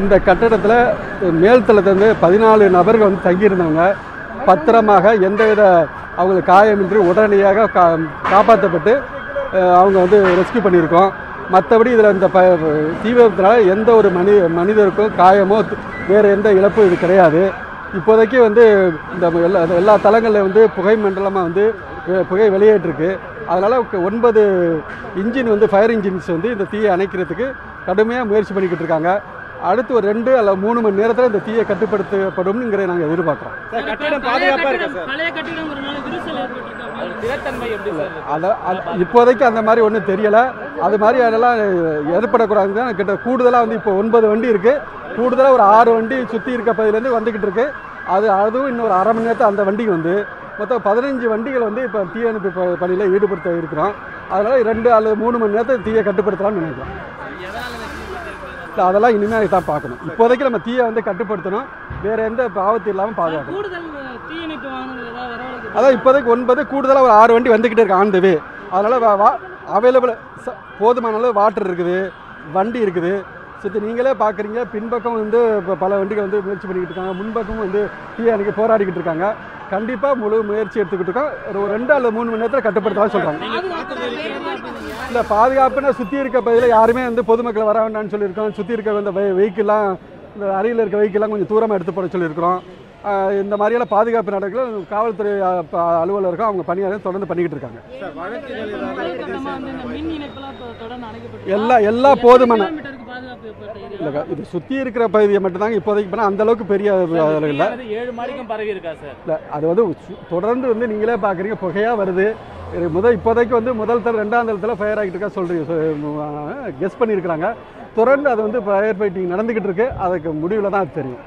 இந்த கட்டடத்தில் மேல்தளத்துலேருந்து பதினாலு நபர்கள் வந்து தங்கியிருந்தவங்க பத்திரமாக எந்தவித அவங்களுக்கு காயமின்றி உடனடியாக கா காப்பாற்றப்பட்டு அவங்க வந்து ரெஸ்க்யூ பண்ணியிருக்கோம். மற்றபடி இதில் இந்த ப தீ விபத்தினால எந்த ஒரு மனி மனிதருக்கும் காயமோ வேறு எந்த இழப்பும் இது கிடையாது. இப்போதைக்கு வந்து இந்த எல்லா எல்லா தளங்களில் வந்து புகை மண்டலமாக வந்து புகை வெளியேற்றிருக்கு. அதனால் ஒன்பது இன்ஜின் வந்து ஃபயர் இன்ஜின்ஸ் வந்து இந்த தீயை அணைக்கிறதுக்கு கடுமையாக முயற்சி பண்ணிக்கிட்டு இருக்காங்க. அடுத்து ஒரு ரெண்டு அல்ல மூணு மணி நேரத்தில் இந்த தீயை கட்டுப்படுத்தப்படும்ங்கிற நாங்கள் எதிர்பார்க்குறோம். இப்போதைக்கு அந்த மாதிரி ஒன்றும் தெரியலை. அது மாதிரி அதெல்லாம் ஏற்படக்கூடாது தான் கிட்ட கூடுதலாக வந்து இப்போ ஒன்பது வண்டி இருக்குது கூடுதலாக ஒரு ஆறு வண்டி சுற்றி இருக்க பகுதியிலேருந்து வந்துக்கிட்டு இருக்கு. அது அதுவும் இன்னொரு அரை மணி நேரத்தில் அந்த வண்டிக்கு வந்து மொத்தம் பதினஞ்சு வண்டிகள் வந்து இப்போ தீயணைப்பு ப- பணியில் ஈடுபடுத்த இருக்கிறோம். அதனால் ரெண்டு அல்லது மூணு மணி நேரத்தில் தீயை கட்டுப்படுத்தலாம்னு நினைக்கிறோம். அதெல்லாம் இனிமேல் தான் பார்க்கணும். இப்போதைக்கு நம்ம தீயை வந்து கட்டுப்படுத்தணும். வேறு எந்த ஆபத்து இல்லாமல் பாதுகாக்கணும். அதான் இப்போதைக்கு ஒன்பது கூடுதலாக ஒரு ஆறு வண்டி வந்துக்கிட்டே இருக்கு ஆன் த வே. அதனால் அவைலபிள் போதுமான அளவு வாட்டர் இருக்குது வண்டி இருக்குது. சுற்றி நீங்களே பார்க்குறீங்க பின்பக்கம் வந்து இப்போ பல வண்டிகள் வந்து முயற்சி பண்ணிக்கிட்டு இருக்காங்க. முன்பக்கமும் வந்து தீ அன்றைக்கி போராடிக்கிட்டு இருக்காங்க. கண்டிப்பாக முழு முயற்சி எடுத்துக்கிட்டு இருக்கோம். ஒரு ரெண்டு அல்லது மூணு மணி நேரத்தில் கட்டுப்படுத்தலாம் சொல்கிறாங்க இல்லை பாதுகாப்புனா சுற்றி இருக்க பகுதியில் யாருமே வந்து பொதுமக்கள் வர வேண்டாம்னு சொல்லியிருக்கோம். சுற்றி இருக்க இந்த வெஹிக்கிள்லாம் இந்த அருகில் இருக்க வெஹிக்கிள்லாம் கொஞ்சம் தூரமாக எடுத்து போட சொல்லியிருக்கிறோம். இந்த மாதிரியெல்லாம் பாதுகாப்பு நடக்கல காவல்துறை அலுவலர்கள் அவங்க பணியாளர் தொடர்ந்து பண்ணிக்கிட்டு இருக்காங்க. எல்லா எல்லா போதுமான இல்லைக்கா இது சுற்றி இருக்கிற பகுதியை மட்டும்தாங்க இப்போதைக்கு பண்ணால் அந்த அளவுக்கு பெரிய இல்லை. ஏழு மாடிக்கும் பரவி இருக்கா சார்? இல்லை அது வந்து தொடர்ந்து வந்து நீங்களே பார்க்குறீங்க புகையாக வருது. முதல் இப்போதைக்கு வந்து முதல் தர ரெண்டாம் தளத்தில் ஃபயர் ஆகிட்டு இருக்கா சொல்கிறீங்க கெஸ் பண்ணியிருக்கிறாங்க. தொடர்ந்து அது வந்து ஃபயர் ஃபைட்டிங் நடந்துக்கிட்டு இருக்கு அதுக்கு முடிவில் தான் அது தெரியும்.